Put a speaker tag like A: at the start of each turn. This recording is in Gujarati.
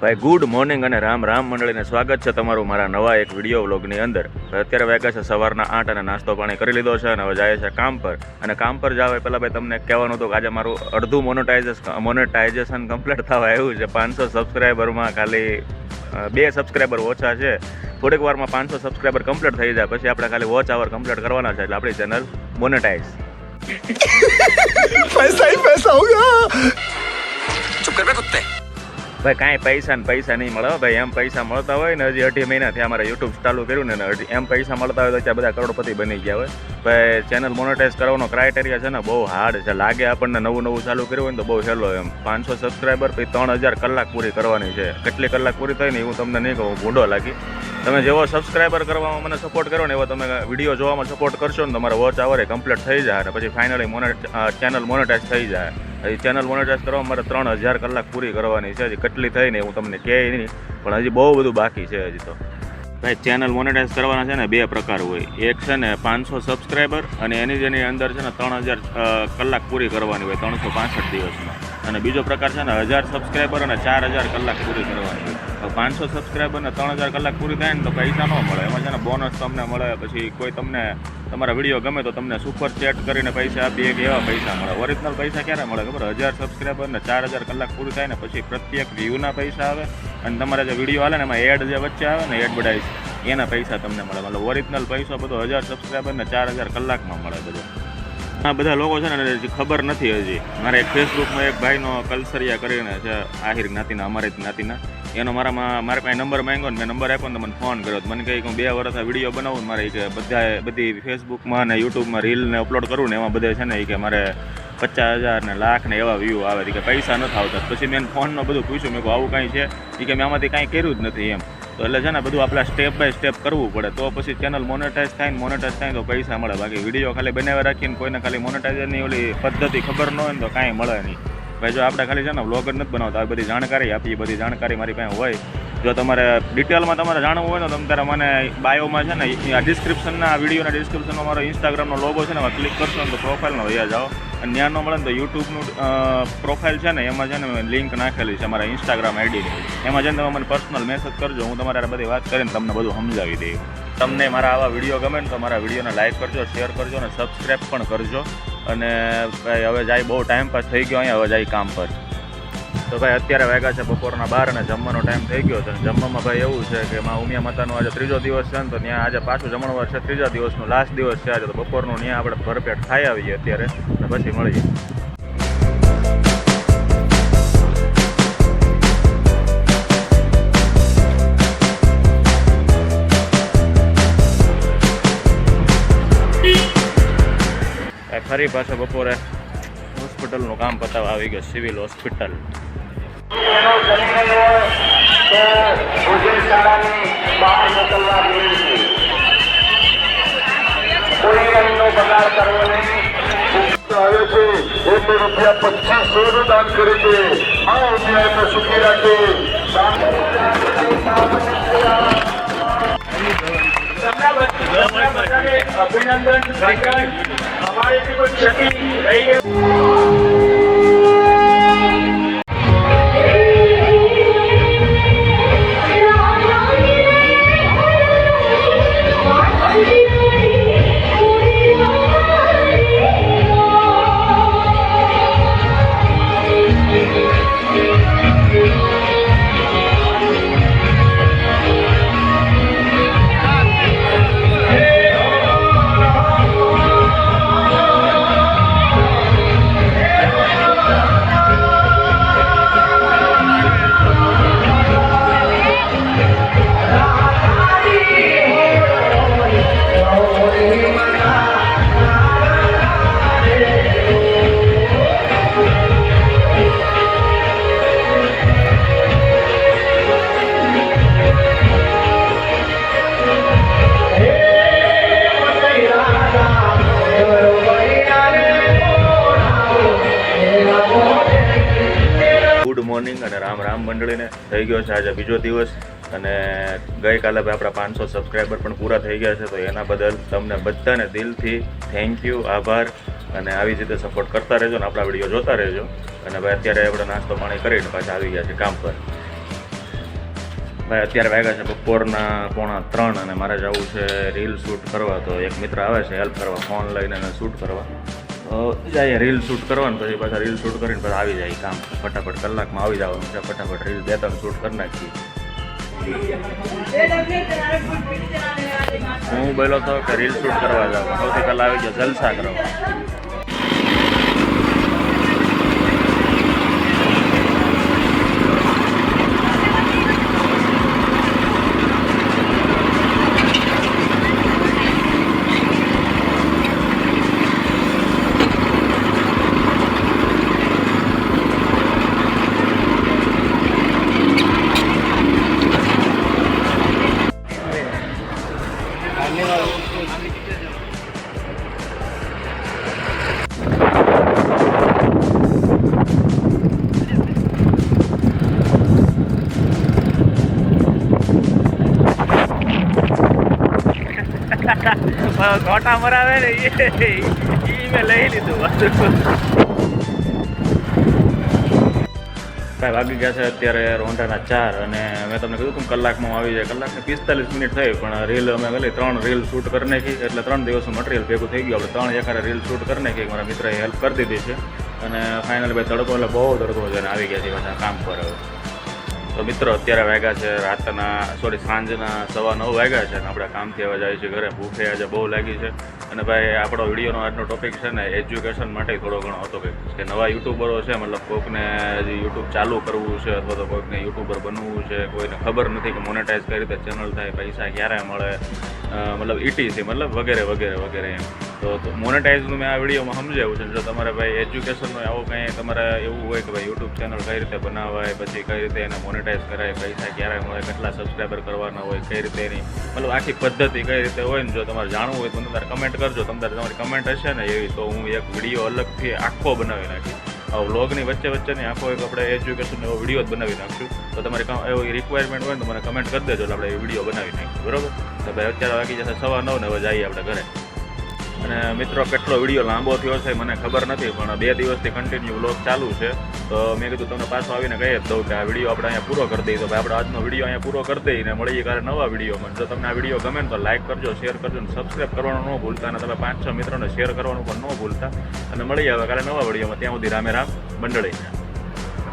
A: ભાઈ ગુડ મોર્નિંગ અને રામ રામ મંડળીને સ્વાગત છે તમારું મારા નવા એક વીડિયો વ્લોગની અંદર. અત્યારે વાગ્યા છે સવારના આઠ અને નાસ્તો પાણી કરી લીધો છે અને હવે જાય છે કામ પર. અને કામ પર જાવે પહેલાં ભાઈ તમને કહેવાનું હતું કે આજે મારું અડધું મોનોટાઇઝેશન મોનેટાઇઝેશન કમ્પ્લીટ થવા આવ્યું છે. પાંચસો સબસ્ક્રાઈબરમાં ખાલી બે સબસ્ક્રાઈબર ઓછા છે. થોડીક વારમાં પાંચસો સબસ્ક્રાઈબર કમ્પ્લીટ થઈ જાય. પછી આપણે ખાલી વોચ આવર કમ્પ્લીટ કરવાના છે એટલે આપણી ચેનલ મોનેટાઇઝ
B: પૈસા પૈસા હોગા
C: ચુપ કર બે કુત્તે
A: ભાઈ, કાંઈ પૈસા ને પૈસા નહીં મળે ભાઈ, એમ પૈસા મળતા હોય ને હજી અઢી મહિનાથી અમારે યુટ્યુબ ચાલુ કર્યું ને એમ પૈસા મળતા હોય તો ત્યાં બધા કરોડપતિ બની ગયા હોય. ભાઈ ચેનલ મોનેટાઈઝ કરવાનો ક્રાઇટેરિયા છે ને બહુ હાર્ડ છે. લાગે આપણને નવું નવું ચાલુ કર્યું હોય ને તો બહુ સહેલો એમ. પાંચસો સબસ્ક્રાઈબર પછી ત્રણ હજાર કલાક પૂરી કરવાની છે. કેટલી કલાક પૂરી થઈ ને હું તમને નહીં કહું, ભૂંડો લાગી. તમે જેવો સબસ્ક્રાઈબર કરવામાં મને સપોર્ટ કરો ને એવો તમે વીડિયો જોવામાં સપોર્ટ કરશો ને તમારે વોચ આવરે કમ્પ્લીટ થઈ જાય અને પછી ફાઇનલી મોનેટ ચેનલ મોનેટાઇઝ થઈ જાય. હજી ચેનલ મોનેટાઇઝ કરવા મારે ત્રણ હજાર કલાક પૂરી કરવાની છે. હજી કેટલી થઈ ને હું તમને કહે નહીં, પણ હજી બહુ બધું બાકી છે હજી તો. ભાઈ ચેનલ મોનેટાઇઝ કરવાના છે ને બે પ્રકાર હોય. એક છે ને પાંચસો સબસ્ક્રાઈબર અને એની જેની અંદર છે ને ત્રણ હજાર કલાક પૂરી કરવાની હોય, ત્રણસો પાંસઠ દિવસમાં. અને બીજો પ્રકાર છે ને હજાર સબસ્ક્રાઈબર અને ચાર હજાર કલાક પૂરી કરવાની હોય. પાંચસો સબસ્ક્રાઈબર અને ત્રણ હજાર કલાક પૂરી થાય ને તો પૈસા ન મળે. એમાં છે ને બોનસ તમને મળે, પછી કોઈ તમને તમારા વીડિયો ગમે તો તમને સુપર ચેટ કરીને પૈસા આપીએ કે એવા પૈસા મળે. ઓરિજિનલ પૈસા ક્યારે મળે ખબર? હજાર સબસ્ક્રાઈબર ને ચાર હજાર કલાક પૂરું થાય ને પછી પ્રત્યેક વ્યૂના પૈસા આવે અને તમારા જે વીડિયો હાલે ને એમાં એડ જે વચ્ચે આવે ને એડવર્ટાઇઝ એના પૈસા તમને મળે. મતલબ ઓરિજિનલ પૈસો બધો હજાર સબસ્ક્રાઈબર ને ચાર હજાર કલાકમાં મળે બધો. આ બધા લોકો છે ને હજી ખબર નથી હજી. મારે એક ફેસબુકમાં એક ભાઈનો કલસરિયા કરીને છે, આહિર જ્ઞાતિના, અમારી જ્ઞાતિના. એનો મારામાં, મારે પાસે નંબર માંગ્યો ને મેં નંબર આપ્યો ને મને ફોન કર્યો. મને કે હું બે વર્ષ વીડિયો બનાવું મારે કે બધા બધી ફેસબુકમાં ને યુટ્યુબમાં રીલને અપલોડ કરું ને એમાં બધે છે ને એ કે મારે પચાસ હજાર ને લાખ ને એવા વ્યૂ આવે. કે પૈસા નથી આવતા. પછી મેં ફોનનો બધું પૂછ્યું. મેં કહું આવું કાંઈ છે? એ કે, મેં આમાંથી કાંઈ કર્યું જ નથી એમ. તો એટલે છે ને બધું આપણે સ્ટેપ બાય સ્ટેપ કરવું પડે. તો પછી ચેનલ મોનેટાઈઝ થાય ને મોનેટાઈઝ થાય તો પૈસા મળે. બાકી વીડિયો ખાલી બનાવી રાખીને કોઈને ખાલી મોનેટાઈઝની ઓલી પદ્ધતિ ખબર ન હોય ને તો કાંઈ મળે નહીં. ભાઈ, જો આપણે ખાલી છે ને વ્લોગ નથી બનાવતા. આ બધી જાણકારી આપી બધી જાણકારી મારી પાસે હોય. જો તમારે ડિટેલમાં તમારે જાણવું હોય ને તો તમારે મને બાયોમાં છે ને, આ ડિસ્ક્રિપ્શનના વિડીયોના ડિસ્ક્રિપ્શનમાં મારો ઇન્સ્ટાગ્રામનો લોગો છે ને, એમાં ક્લિક કરશો ને તો પ્રોફાઇલનો વયા જાઓ અને ત્યાં મળે ને તો યુટ્યુબનું પ્રોફાઇલ છે ને, એમાં છે ને લિંક નાખેલી છે મારા ઇન્સ્ટાગ્રામ આઈડીની એમાં છે ને તમે મને પર્સનલ મેસેજ કરજો, હું તમારે આ બધી વાત કરીને તમને બધું સમજાવી દઈશ. તમને મારા આવા વીડિયો ગમે ને તો મારા વિડીયોને લાઇક કરજો શેર કરજો અને સબસ્ક્રાઈબ પણ કરજો. અને હવે જાય બહુ ટાઈમ પાસ થઈ ગયો અહીંયા, હવે જાય કામ પર. તો ભાઈ અત્યારે વાગ્યા છે બપોરના બાર અને જમવાનો ટાઈમ થઈ ગયો છે. અને જમવામાં ભાઈ એવું છે કે માં ઉમિયા માતાનો આજે ત્રીજો દિવસ છે ને તો ત્યાં આજે પાછું જમણવાર છે ત્રીજા દિવસનો લાસ્ટ દિવસ છે આજે. તો બપોરનું ત્યાં આપણે ભરપેટ ખાઈ આવીએ અત્યારે અને પછી મળીએ. ફરી પાછો બપોરે હોસ્પિટલનું કામ પતાવવા આવી ગયો સિવિલ હોસ્પિટલ
D: આવે છે એમને રૂપિયા પચીસનું દાન કરે છે. આ રૂપિયા એમને સુખી રાખે. અભિનંદન અમારી કોઈ ક્ષતિ થઈ ગઈ
A: મંડળીને થઈ ગયો છે આજે બીજો દિવસ. અને ગઈકાલે આપણા પાંચસો સબસ્ક્રાઈબર પણ પૂરા થઈ ગયા છે, તો એના બદલ તમને બધાને દિલથી થેન્ક યુ આભાર. અને આવી જ રીતે સપોર્ટ કરતા રહેજો ને આપણા વીડિયો જોતા રહેજો. અને ભાઈ, અત્યારે આપણે નાસ્તો પાણી કરીને પાછા આવી ગયા છે કામ પર. ભાઈ, અત્યારે વાગ્યા છે બપોરના પોણા ત્રણ અને મારે જવું છે રીલ શૂટ કરવા, તો એક મિત્ર આવે છે હેલ્પ કરવા ફોન લઈને અને શૂટ કરવા. જઈએ રીલ શૂટ કરવાનું, પછી પાછા રીલ શૂટ કરીને પછી આવી જાય કામ. ફટાફટ કલાકમાં આવી જવાનું છે, ફટાફટ રીલ બે ત્રણ શૂટ કરી નાખીએ. હું બોલો તો કે રીલ શૂટ કરવા જાઉં સૌથી પહેલાં આવી ગયો જલસા કરવા. ગોટા મરાવે ને એ મેં લઈ લીધું કાંઈ વાગી ગયા છે અત્યારે રોંઢાના ચાર અને મેં તમને કીધું તું કલાકમાં આવી જાય. કલાકને પિસ્તાલીસ મિનિટ થઈ પણ રીલ અમે ગલી ત્રણ રીલ શૂટ કરી નાખી, એટલે ત્રણ દિવસનું મટીરિયલ ભેગું થઈ ગયું. આપણે ત્રણ એકારે રીલ શૂટ કરી નાખી મારા મિત્રએ હેલ્પ કરી દીધી છે. અને ફાઇનલ ભાઈ તડકો, એટલે બહુ તડકો છે આવી ગયા છે, પાછા કામ પર હવે. તો મિત્રો અત્યારે વાગ્યા છે રાતના સોરી સાંજના સવા નવ વાગ્યા છે અને આપણે કામથી હવે જાય છે ઘરે. ભૂખે આજે બહુ લાગી છે. અને ભાઈ, આપણો વિડીયોનો આજનો ટોપિક છે ને એજ્યુકેશન માટે થોડો ઘણો હતો કે નવા યુટ્યુબરો છે, મતલબ કોઈકને હજી યુટ્યુબ ચાલુ કરવું છે અથવા તો કોઈકને યુટ્યુબર બનવું છે, કોઈને ખબર નથી કે મોનેટાઈઝ કઈ રીતે ચેનલ થાય, પૈસા ક્યારે મળે મતલબ ઇટીસી મતલબ વગેરે વગેરે વગેરે એમ. તો મોનેટાઇઝનું મેં આ વિડીયોમાં સમજાવ્યું છે. જો તમારે ભાઈ એજ્યુકેશનનો આવું કંઈ તમારે એવું હોય કે ભાઈ યુટ્યુબ ચેનલ કઈ રીતે બનાવાય, પછી કઈ રીતે એને મોનેટાઇઝ કરાય, પૈસા ક્યારે મળે, કેટલા સબસ્ક્રાઈબર કરવાના હોય, કઈ રીતે એની મતલબ આખી પદ્ધતિ કઈ રીતે હોય ને જો તમારે જાણવું હોય તો તમે તારે કમેન્ટ કરજો. તમારે તમારી કમેન્ટ હશે ને એવી, તો હું એક વીડિયો અલગથી આખો બનાવી નાખીશ. વ્લોગની વચ્ચે વચ્ચેની આખો એક આપણે એજ્યુકેશન એવો વીડિયો જ બનાવી નાખશું. તો તમારી એવી રિક્વાયરમેન્ટ હોય તો મને કમેન્ટ કરી દેજો એટલે આપણે એ વીડિયો બનાવી નાખીશું. બરાબર? તો ભાઈ અત્યારે વાગી જશે સવા નવ ને હવે જઈએ આપણે ઘરે. અને મિત્રો, કેટલો વીડિયો લાંબો થયો છે મને ખબર નથી, પણ બે દિવસથી કન્ટિન્યુ બ્લોગ ચાલુ છે. તો મેં કીધું તમને પાછો આવીને કહી જ દઉં કે આ વીડિયો આપણે અહીંયા પૂરો કરી દઈએ. તો ભાઈ, આપણે આજનો વીડિયો અહીંયા પૂરો કરી દઈએ ને મળીએ ક્યારે નવા વિડીયોમાં. જો તમને આ વીડિયો ગમે ને તો લાઇક કરજો શેર કરજો ને સબસ્ક્રાઈબ કરવાનું ન ભૂલતા અને તમે પાંચ છ મિત્રોને શેર કરવાનું પણ ન ભૂલતા. અને મળીએ હવે કાલે નવા વિડીયોમાં. ત્યાં સુધી રામે રામ મંડળી